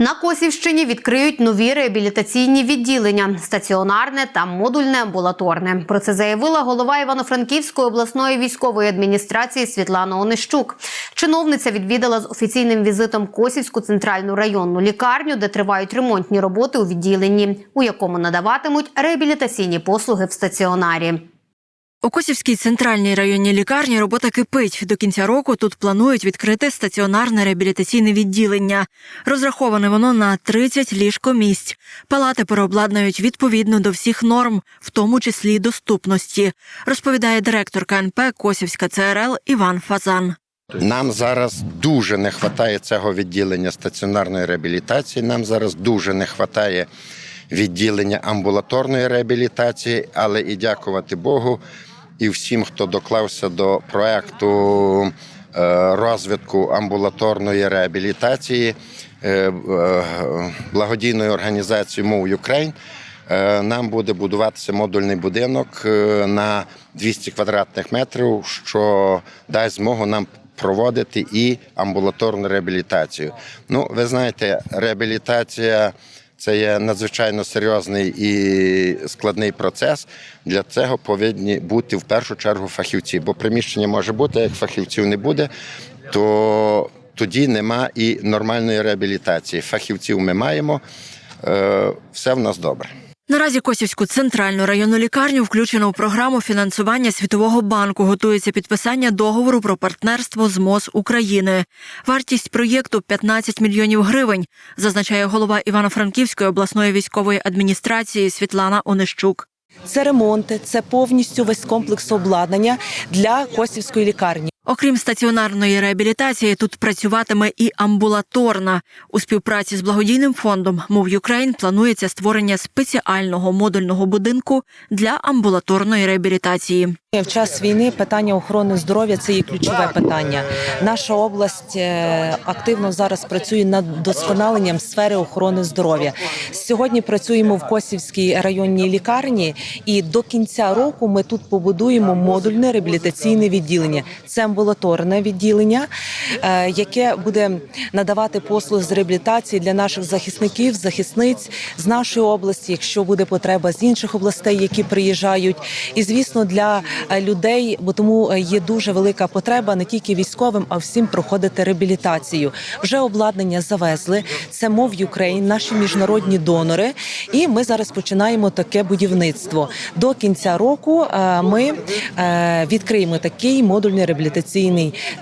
На Косівщині відкриють нові реабілітаційні відділення стаціонарне та модульне амбулаторне. Про це заявила голова Івано-Франківської обласної військової адміністрації Світлана Онищук. Чиновниця відвідала з офіційним візитом Косівську центральну районну лікарню, де тривають ремонтні роботи у відділенні, у якому надаватимуть реабілітаційні послуги в стаціонарі. У Косівській центральній районній лікарні робота кипить. До кінця року тут планують відкрити стаціонарне реабілітаційне відділення. Розраховане воно на 30 ліжкомісць. Палати переобладнають відповідно до всіх норм, в тому числі доступності, розповідає директор КНП Косівська ЦРЛ Іван Фазан. Нам зараз дуже не вистачає цього відділення стаціонарної реабілітації. Нам зараз дуже не вистачає відділення амбулаторної реабілітації, але і дякувати Богу і всім, хто доклався до проекту е, розвитку амбулаторної реабілітації е, е, благодійної організації Ukraine. Е, Нам буде будуватися модульний будинок на 200 квадратних метрів, що дасть змогу нам проводити і амбулаторну реабілітацію. Ну, ви знаєте, реабілітація це є надзвичайно серйозний і складний процес. Для цього повинні бути в першу чергу фахівці, бо приміщення може бути, як фахівців не буде, то тоді нема і нормальної реабілітації. Фахівців ми маємо, е, все в нас добре. Наразі Косівську центральну районну лікарню включено у програму фінансування Світового банку. Готується підписання договору про партнерство з МОЗ України. Вартість проєкту 15 мільйонів гривень, зазначає голова Івано-Франківської обласної військової адміністрації Світлана Онищук. Це ремонти, це повністю весь комплекс обладнання для Косівської лікарні. Окрім стаціонарної реабілітації, тут працюватиме і амбулаторна. У співпраці з благодійним фондом Move Ukraine планується створення спеціального модульного будинку для амбулаторної реабілітації. В час війни питання охорони здоров'я це є ключове питання. Наша область е, активно зараз працює над досконаленням сфери охорони здоров'я. Сьогодні працюємо в Косівській районній лікарні, і до кінця року ми тут побудуємо модульне реабілітаційне відділення. Це амбулаторне відділення, е, яке буде надавати послуги з реабілітації для наших захисників, захисниць з нашої області, якщо буде потреба з інших областей, які приїжджають, і звісно для е, людей, бо тому е, є дуже велика потреба не тільки військовим, а всім проходити реабілітацію. Вже обладнання завезли. Це мов Ukraine, наші міжнародні донори. І ми зараз починаємо таке будівництво. До кінця року ми відкриємо такий модульний реабілітаційний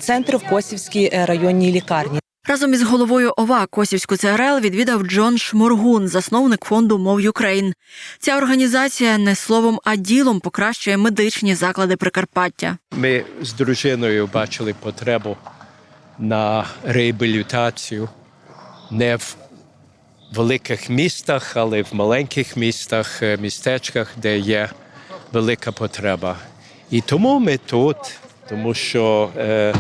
центр в Косівській е, районній лікарні. Разом із головою ОВА Косівську ЦРЛ відвідав Джон Шморгун, засновник фонду Мов Юкрейн. Ця організація не словом, а ділом покращує медичні заклади Прикарпаття. Ми з дружиною бачили потребу на реабілітацію не в великих містах, але в маленьких містах, е, містечках, де є велика потреба. І тому ми тут, тому що е,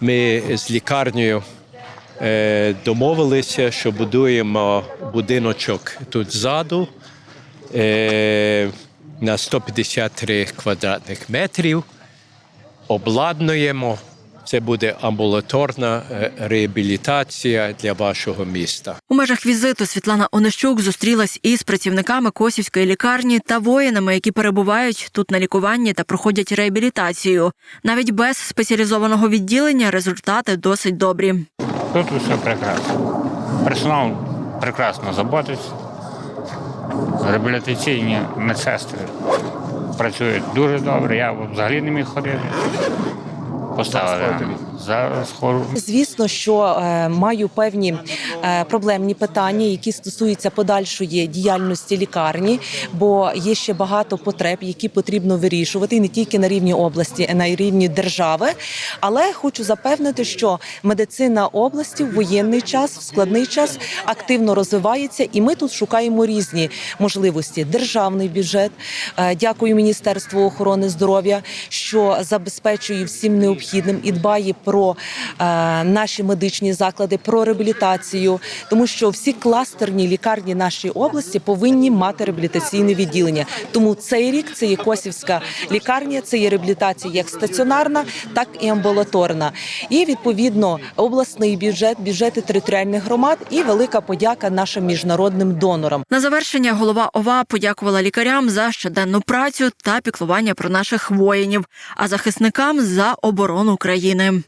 ми з лікарнею е, домовилися, що будуємо будиночок тут ззаду е, на 153 квадратних метрів обладнуємо. Це буде амбулаторна е, реабілітація для вашого міста. У межах візиту Світлана Онищук зустрілась із працівниками Косівської лікарні та воїнами, які перебувають тут на лікуванні та проходять реабілітацію. Навіть без спеціалізованого відділення результати досить добрі. Тут все прекрасно. Персонал прекрасно заботиться. Реабілітаційні медсестри працюють дуже добре. Я взагалі не міг ходити. Postava, da. Зараз ходжу. Звісно, що е, маю певні е, проблемні питання, які стосуються подальшої діяльності лікарні, бо є ще багато потреб, які потрібно вирішувати не тільки на рівні області, а й на рівні держави. Але хочу запевнити, що медицина області в воєнний час, в складний час активно розвивається, і ми тут шукаємо різні можливості. Державний бюджет. Е, Дякую Міністерству охорони здоров'я, що забезпечує всім необхідним і дбає про. Про е, наші медичні заклади, про реабілітацію, тому що всі кластерні лікарні нашої області повинні мати реабілітаційне відділення. Тому цей рік це є Косівська лікарня, це є реабілітація як стаціонарна, так і амбулаторна. І відповідно обласний бюджет, бюджети територіальних громад і велика подяка нашим міжнародним донорам. На завершення голова ОВА подякувала лікарям за щоденну працю та піклування про наших воїнів, а захисникам за оборону країни.